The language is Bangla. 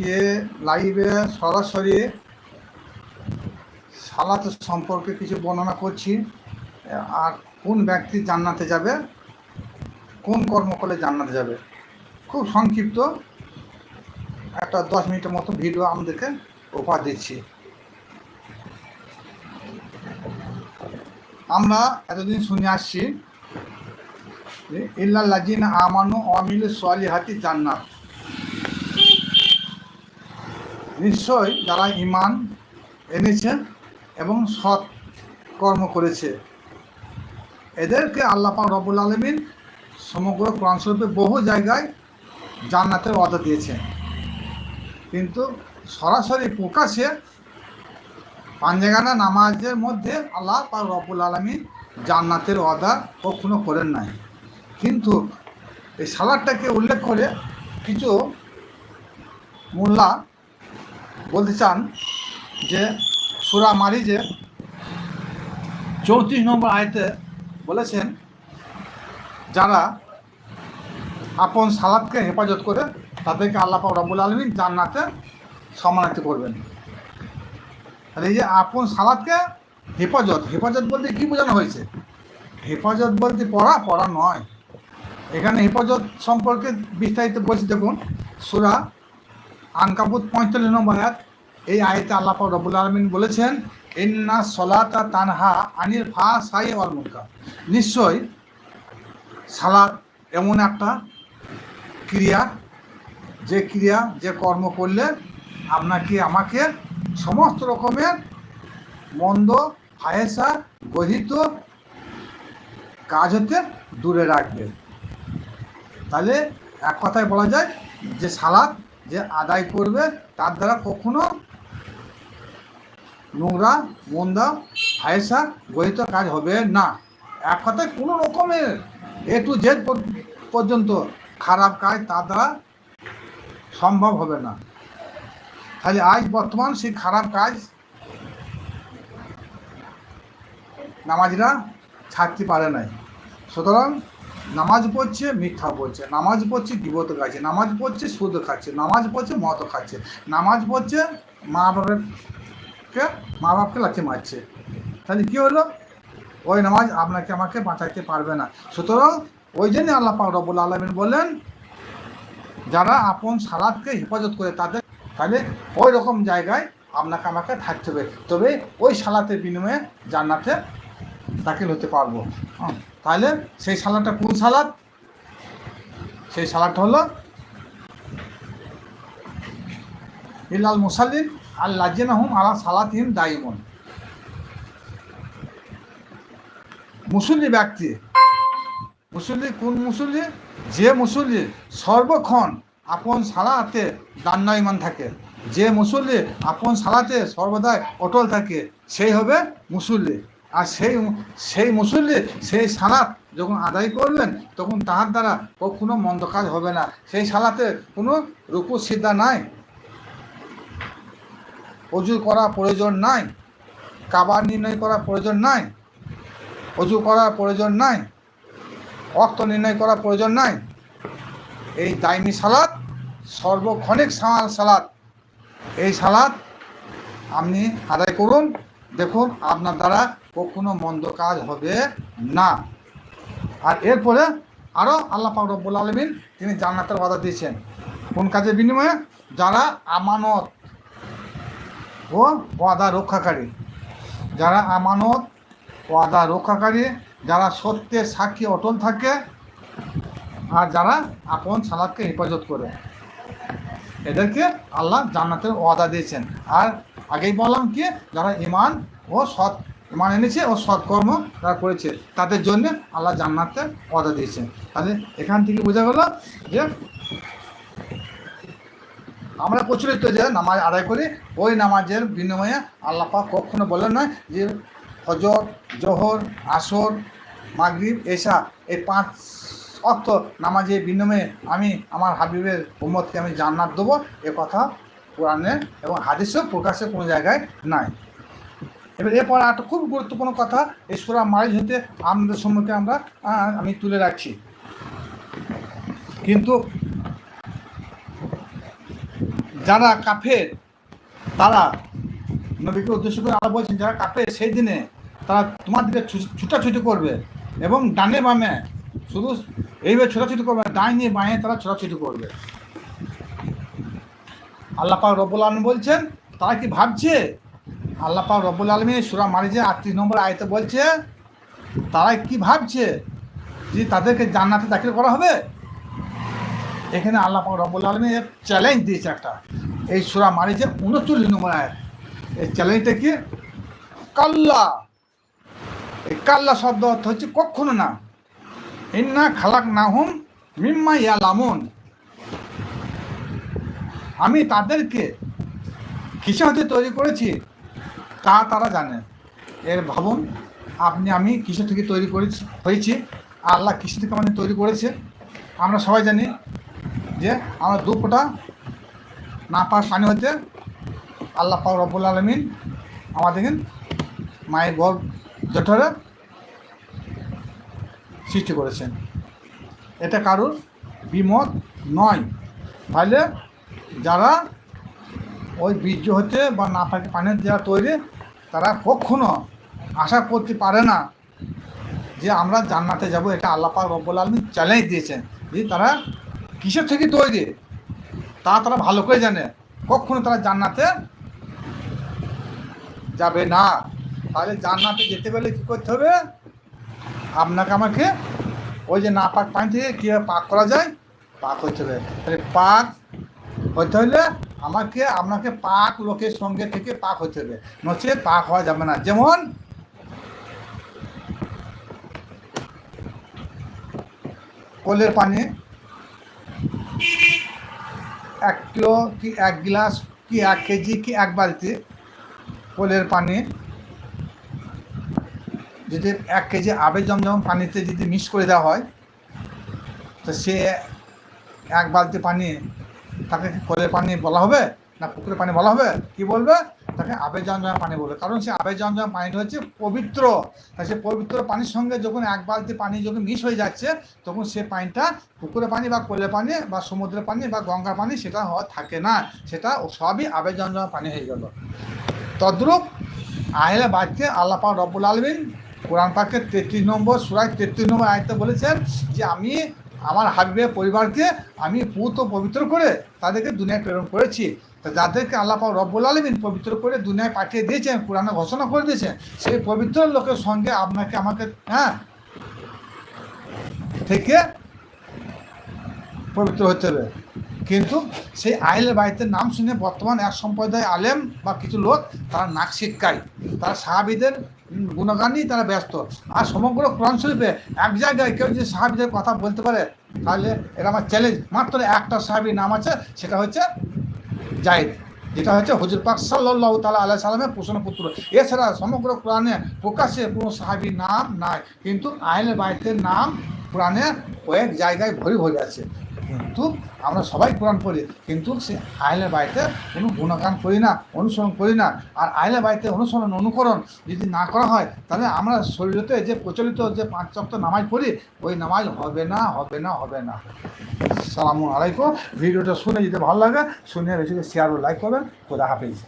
আজকে লাইভে সরাসরি সালাত সম্পর্কে কিছু বর্ণনা করছি। আর কোন ব্যক্তি জান্নাতে যাবে, কোন কর্ম করলে জান্নাতে যাবে। খুব সংক্ষিপ্ত একটা দশ মিনিটের মতো ভিডিও আমাদেরকে উপহার দিচ্ছি। আমরা এতদিন শুনে আসছি যে ইল্লাল্লাজিন আমানু অমিল সোয়ালিহাতি জান্নাত। নিশ্চয় যারা ইমান এনেছে এবং সৎ কর্ম করেছে। এদেরকে আল্লাহ পাক রবুল আলমিন সমগ্র কোরআন শরীফে বহু জায়গায় জান্নাতের ওয়াদা দিয়েছেন। কিন্তু সরাসরি প্রকাশে পাঞ্জাগানা নামাজের মধ্যে আল্লাহ পাক রবুল আলমিন জান্নাতের ওয়াদা কখনো করেন নাই। কিন্তু এই সালাদটাকে উল্লেখ করে কিছু মোল্লা বলতে চান যে সুরা মারিজে চৌত্রিশ নম্বর আয়তে বলেছেন, যারা আপন সালাদকে হেফাজত করে তাদেরকে আল্লাহ পাক রব্বুল আলমিন জান্নাতে সম্মানিত করবেন। আর এই যে আপন সালাদকে হেফাজত হেফাজত বলতে কি বোঝানো হয়েছে? হেফাজত বলতে পড়া পড়া নয়। এখানে হেফাজত সম্পর্কে বিস্তারিত বলছি, দেখুন, সুরা আনকাবুত পঁয়তাল্লিশ নম্বর আয়াত। এই আয়তে আল্লাহ রবুল আলমিন বলেছেন, ইন্না সলাতা তানহা আনিল ফা সাই ওয়াল মুনকার। নিশ্চয় সালাদ এমন একটা ক্রিয়া, যে ক্রিয়া, যে কর্ম করলে আপনাকে আমাকে সমস্ত রকমের মন্দ, ফায়েসা, গহিত কাজ হতে দূরে রাখবে। তাহলে এক কথায় বলা যায় যে সালাদ যে আদায় করবে, তার দ্বারা কখনো নোংরা, মন্দা ফায়সা গহিত কাজ হবে না। এক কথায় কোনো রকমের এ টু জেড পর্যন্ত খারাপ কাজ তার দ্বারা সম্ভব হবে না। তাহলে আজ বর্তমান সেই খারাপ কাজ নামাজরা ছাড়তে পারে নাই। সুতরাং নামাজ পড়ছে, মিথ্যা পড়ছে নামাজ পড়ছে বিপদ খাচ্ছে। নামাজ পড়ছে, সুদ খাচ্ছে। নামাজ পড়ছে, মদ খাচ্ছে। নামাজ পড়ছে মা বাবাকে মা বাপকে লাথি মারছে। তাহলে কী হলো? ওই নামাজ আপনাকে, আমাকে বাঁচাইতে পারবে না। সুতরাং ওই জন্যই আল্লাহ পাক রব্বুল আলমিন বললেন, যারা আপন সালাদকে হেফাজত করে তাদের, তাহলে ওই রকম জায়গায় আপনাকে, আমাকে থাকতে হবে। তবে ওই সালাতের বিনিময়ে জান্নাতে দাখিল হতে পারব। তাহলে সেই সালাদটা কোন সালাদ? সেই সালাদটা হলো ইলাল মুসাল্লিন আল লাজিনাহুম আলা সালাতিহিম দাইমন। মুসল্লি ব্যক্তি, মুসল্লি কোন মুসল্লি? যে মুসল্লি সর্বক্ষণ আপন সালাতে দান্নাইমান থাকে, যে মুসল্লি আপন সালাতে সর্বদাই অটল থাকে, সেই হবে মুসল্লি। আর সেই সেই মুসল্লি সেই সালাত যখন আদায় করবেন, তখন তাহার দ্বারা কখনো মন্দ কাজ হবে না। সেই সালাতে কোনো রুকু সিদ্ধা নাই। অজু করা প্রয়োজন নাই। কাবার নির্ণয় করা প্রয়োজন নাই। অজু করার প্রয়োজন নাই। অর্থ নির্ণয় করা প্রয়োজন নাই। এই দাইমি সালাদ সর্বক্ষণিক সামাল সালাদ এই সালাদ আপনি আদায় করুন। দেখুন, আপনার দ্বারা কখনো মন্দ কাজ হবে না। আর এরপরে আরও আল্লাহ রব্বুল আলমিন তিনি জান্নাতের বাধা দিয়েছেন। কোন কাজের বিনিময়ে? যারা আমানত ও ওয়াদা রক্ষাকারী। যারা আমানত, ওয়াদা রক্ষাকারী, যারা সত্যের সাক্ষী অটল থাকে আর যারা আপন সালাদকে হেফাজত করে। এদেরকে আল্লাহ জান্নাতের ওয়াদা দিয়েছেন। আর আগেই বললাম কি, যারা ইমান ও সৎ ইমান এনেছে ও সৎকর্ম তারা করেছে, তাদের জন্য আল্লাহ জান্নাতের ওয়াদা দিয়েছেন। তাহলে এখান থেকে বোঝা গেল যে আমরা প্রচলিত যে নামাজ আদায় করি, ওই নামাজের বিনিময়ে আল্লাহ পাক কখনো বলেন নয় যে হজর, জোহর, আসর, মাগরিব এসা এই পাঁচ অর্থ নামাজের বিনিময়ে আমি আমার হাবিবের উম্মতকে আমি জান্নাত দেবো, এ কথা কোরআনে এবং হাদিসেও প্রকাশে কোনো জায়গায় নাই। এবার এরপর একটা খুব গুরুত্বপূর্ণ কথা, এই সুরা মারিজ হতে আমাদের সম্মুখে আমরা আমি তুলে রাখছি। কিন্তু যারা কাফের, তারা নবীকে উদ্দেশ্য করে আরও বলছেন, যারা কাফের, সেই দিনে তারা তোমার দিকে ছুটাছুটি করবে এবং ডানে বামে শুধু এইভাবে ছোটাছুটি করবে ডাইনে বাঁয়ে তারা ছোটাছুটি করবে। আল্লাহ পাক রব্বুল আলম বলছেন, তারা কি ভাবছে? আল্লাহ পাক রব্বুল আলমী সুরা মারিজে আটত্রিশ নম্বর আয়তে বলছে, তারা কি ভাবছে যে তাদেরকে জান্নাতে দাখিল করা হবে? এখানে আল্লাহ পাক রব্বুল আলমী চ্যালেঞ্জ দিয়েছে একটা। এই সুরা মারিজে উনচল্লিশ নম্বর আয়াত। এই চ্যালেঞ্জটা কি? কাল্লা। এই কাল্লা শব্দ অর্থ হচ্ছে কখনো না। ইন্না খালাক নাহুম মিম্মা ইয়ালামুন। আমি তাদেরকে কিসে হতে তৈরি করেছি তা তারা জানে। এর ভাবুন, আপনি, আমি কিসে থেকে তৈরি করেছি হয়েছি। আল্লাহ কিসে থেকে আমাদের তৈরি করেছে, আমরা সবাই জানি যে আমরা দু ফোঁটা না পাওয়ার পানি হতে আল্লাহ পাক রব্বুল আলমিন আমাদেরকে মায়ের গর্ভ জঠরে সৃষ্টি করেছেন। এটা কারোর বিমত নয়। তাহলে যারা ওই বীর্য হতে বা না পাকে পানির যারা তৈরি, তারা কখনো আশা করতে পারে না যে আমরা জান্নাতে যাব। এটা আল্লাহ পাক রব্বুল আলমী চ্যালেঞ্জ দিয়েছেন যে তারা কিসের থেকে তৈরি? তা তারা ভালো করে জানে। কখনো তারা জান্নাতে যাবে না। তাহলে জান্নাতে যেতে গেলে কী করতে হবে? আপনাকে আমাকে ওই যে না পাক পানি থেকে কীভাবে পাক করা যায়, পাক হইতে হবে। তাহলে পাক হইতে হলে আমাকে, আপনাকে পাক লোকের সঙ্গে থেকে পাক হইতে হবে। নচে পাক হওয়া যাবে না। যেমন কলের পানি, এক কিলো কি এক গ্লাস কি এক কেজি কি এক বালতি কলের পানি, যদি এক কেজি আবে জমজম পানিতে যদি মিক্স করে দেওয়া হয়, তো সে এক বালতি পানি তাকে কলের পানি বলা হবে না পুকুরের পানি বলা হবে? কি বলবে? তাকে আবে জমজম পানি বলবে। কারণ সে আবে জমজম পানিটা হচ্ছে পবিত্র। তাই সে পবিত্র পানির সঙ্গে যখন এক বালতি পানি যখন মিক্স হয়ে যাচ্ছে, তখন সে পানিটা পুকুরের পানি বা কলের পানি বা সমুদ্রের পানি বা গঙ্গার পানি সেটা হওয়া থাকে না। সেটা সবই আবে জমজম পানি হয়ে গেল। তদ্রূপ আহলে বাদকে আল্লাহ পাক রব্বুল আলমিন কোরআন পাকের তেত্রিশ নম্বর, সুরায় তেত্রিশ নম্বর আয়তে বলেছেন যে, আমি আমার হাবিবের পরিবারকে আমি পুত ও পবিত্র করে তাদেরকে দুনিয়ায় প্রেরণ করেছি। তা যাদেরকে আল্লাহ পাক রব্বুল আলমিন পবিত্র করে দুনিয়ায় পাঠিয়ে দিয়েছেন, কোরআনে ঘোষণা করে দিয়েছেন, সেই পবিত্র লোকের সঙ্গে আপনাকে, আমাকে হ্যাঁ থেকে পবিত্র হতে হবে। কিন্তু সেই আইলের বাড়িতে নাম শুনে বর্তমান এক সম্প্রদায় আলেম বা কিছু লোক, তারা নাক শিক্ষায়। তারা সাহাবিদের গুণগানই তারা ব্যস্ত। আর সমগ্র কোরআন শরীফে এক জায়গায় কেউ যদি সাহাবিদের কথা বলতে পারে, তাহলে এটা আমার চ্যালেঞ্জ মাত্র একটা সাহাবির নাম আছে, সেটা হচ্ছে জাহিদ যেটা হচ্ছে হজুর পাক সাল্লাহ তালা আল্লাহ সাল্লামের পোষণ পুত্র এছাড়া সমগ্র কোরআনে প্রকাশ্যে কোনো সাহাবির নাম নাই, কিন্তু আইনের বাড়িতে নাম কোরআনে কয়েক জায়গায় ভরে ভরে আছে। কিন্তু আমরা সবাই কোরআন পড়ি, কিন্তু সে আইনের বাড়িতে কোনো গুণগান করি না, অনুসরণ করি না। আর আইনের বাড়িতে অনুসরণ, অনুকরণ যদি না করা হয়, তাহলে আমরা শরীরতে যে প্রচলিত যে পাঁচ চক্ত নামাজ পড়ি, ওই নামাজ হবে না হবে না হবে না। সালামু আলাইকুম। ভিডিওটা শুনে যদি ভালো লাগে, শুনে বেশি শেয়ার ও লাইক করবেন। খোদা হাফিজ।